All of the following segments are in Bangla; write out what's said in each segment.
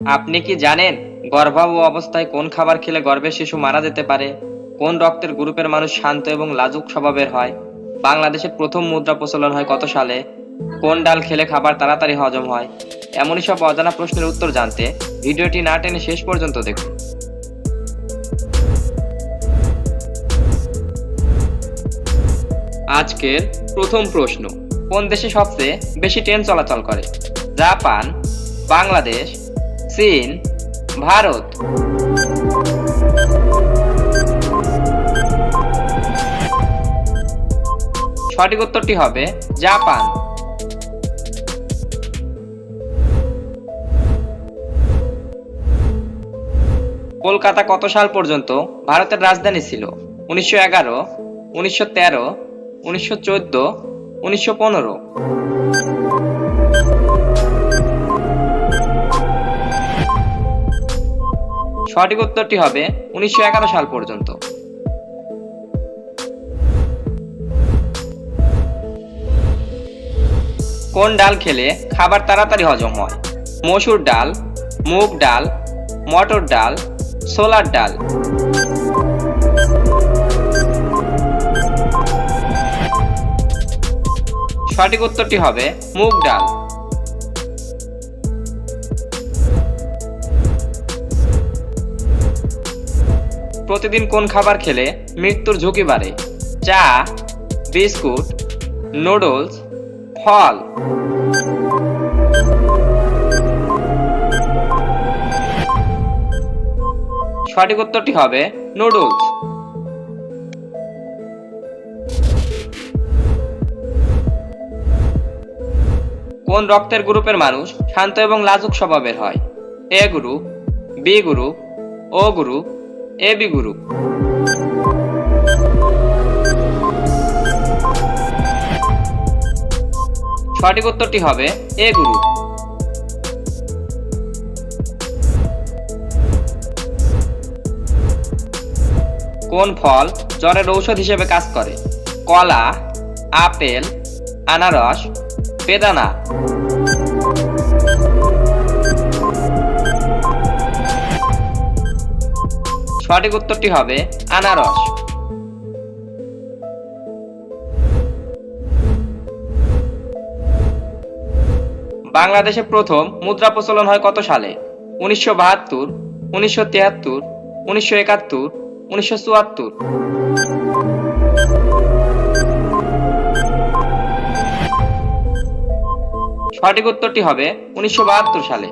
আপনি কি জানেন গর্ভাবহ অবস্থায় কোন খাবার খেলে গর্ভের শিশু মারা যেতে পারে? কোন রক্তের গ্রুপের মানুষ শান্ত এবং লাজুক স্বভাবের হয়? বাংলাদেশের প্রথম মুদ্রা প্রচলন হয় কত সালে? কোন ডাল খেলে খাবার তাড়াতাড়ি হজম হয়? এমনই সব অজানা প্রশ্নের উত্তর জানতে ভিডিওটি না টেনে শেষ পর্যন্ত দেখুন। আজকের প্রথম প্রশ্ন, কোন দেশে সবচেয়ে বেশি ট্রেন চলাচল করে? জাপান, বাংলাদেশ চীন, ভারত। সঠিক উত্তরটি হবে জাপান। কলকাতা কত সাল পর্যন্ত ভারতের রাজধানী ছিল? উনিশশো এগারো, উনিশশো তেরো, উনিশশো চোদ্দ, উনিশশো পনেরো। সঠিক উত্তরটি হবে উনিশশো এগারো সাল পর্যন্ত। কোন ডাল খেলে খাবার তাড়াতাড়ি হজম হয়? মসুর ডাল, মুগ ডাল, মটর ডাল সোলার ডাল। সঠিক উত্তরটি হবে মুগ ডাল। প্রতিদিন কোন খাবার খেলে মৃত্যুর ঝুঁকি বাড়ে? চা, বিস্কুট, নুডলস, ফল। সঠিক উত্তরটি হবে নুডলস। কোন রক্তের গ্রুপের মানুষ শান্ত এবং লাজুক স্বভাবের হয়? A group, B group, O group A B group সঠিক উত্তরটি হবে এ গ্রুপ কোন ফল জ্বরের ঔষধ হিসেবে কাজ করে? কলা, আপেল, আনারস, বেদানা। সঠিক উত্তরটি হবে আনারস। বাংলাদেশে প্রথম মুদ্রা প্রচলন হয় কত সালে? উনিশশো বাহাত্তর, উনিশশো তিয়াত্তর, উনিশশো একাত্তর, উনিশশো চুয়াত্তর। সঠিক উত্তরটি হবে উনিশশো বাহাত্তর সালে।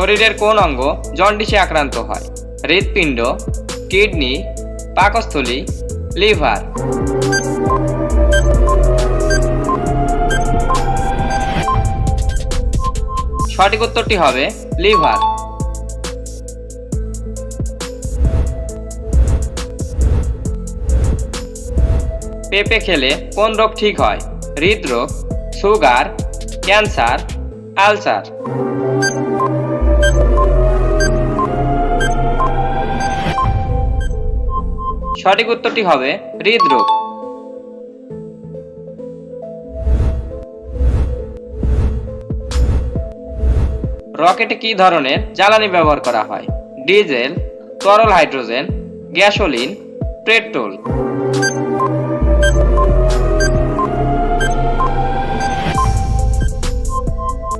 শরীরের কোন অঙ্গ জন্ডিসে আক্রান্ত হয়? হৃৎপিণ্ড, কিডনি, পাকস্থলী, লিভার। সঠিক উত্তরটি হবে লিভার। পেঁপে খেলে কোন রোগ ঠিক হয়? হৃদরোগ, সুগার, ক্যান্সার, আলসার। সঠিক উত্তরটি হবে হৃদরোগ। রকেটে কি ধরনের জ্বালানি ব্যবহার করা হয়? ডিজেল, তরল হাইড্রোজেন, গ্যাসোলিন, পেট্রোল।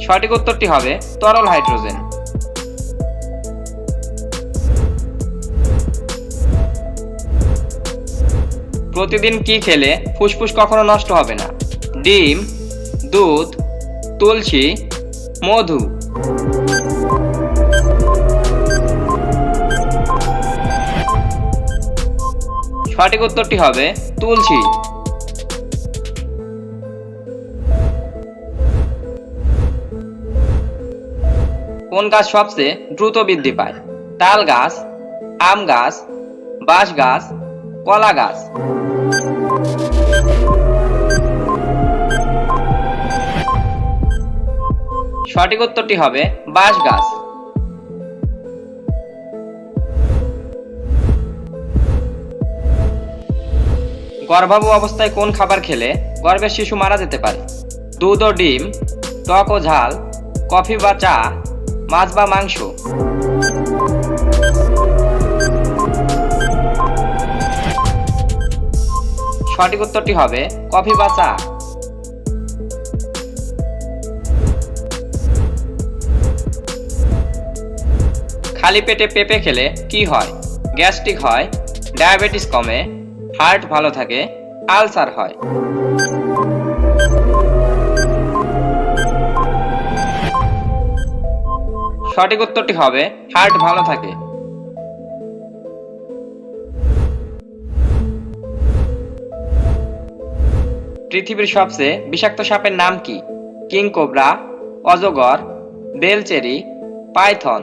সঠিক উত্তরটি হবে তরল হাইড্রোজেন। প্রতিদিন কি খেলে ফুসফুস কখনো নষ্ট হবে না? ডিম, দুধ, তুলসী, মধু। সঠিক উত্তরটি হবে তুলসী। কোন গাছ সবচেয়ে দ্রুত বৃদ্ধি পায়? তাল গাছ, আম গাছ, বাঁশ গাছ, কলা গাছ। সঠিক উত্তরটি হবে বাঁশ গাছ। গর্ভাবহ অবস্থায় কোন খাবার খেলে গর্ভের শিশু মারা যেতে পারে? দুধ ও ডিম, টক ও ঝাল, কফি বা চা, মাছ বা মাংস। সঠিক উত্তরটি হবে কফি বা চা। খালি পেটে পেঁপে খেলে কি হয়? গ্যাস্ট্রিক হয়, ডায়াবেটিস কমে, হার্ট ভালো থাকে, আলসার হয়। সঠিক উত্তরটি হবে, হার্ট ভালো থাকে। পৃথিবীর সবচেয়ে বিষাক্ত সাপের নাম কি? কিং কোবরা অজগর, বেলচেরি, পাইথন।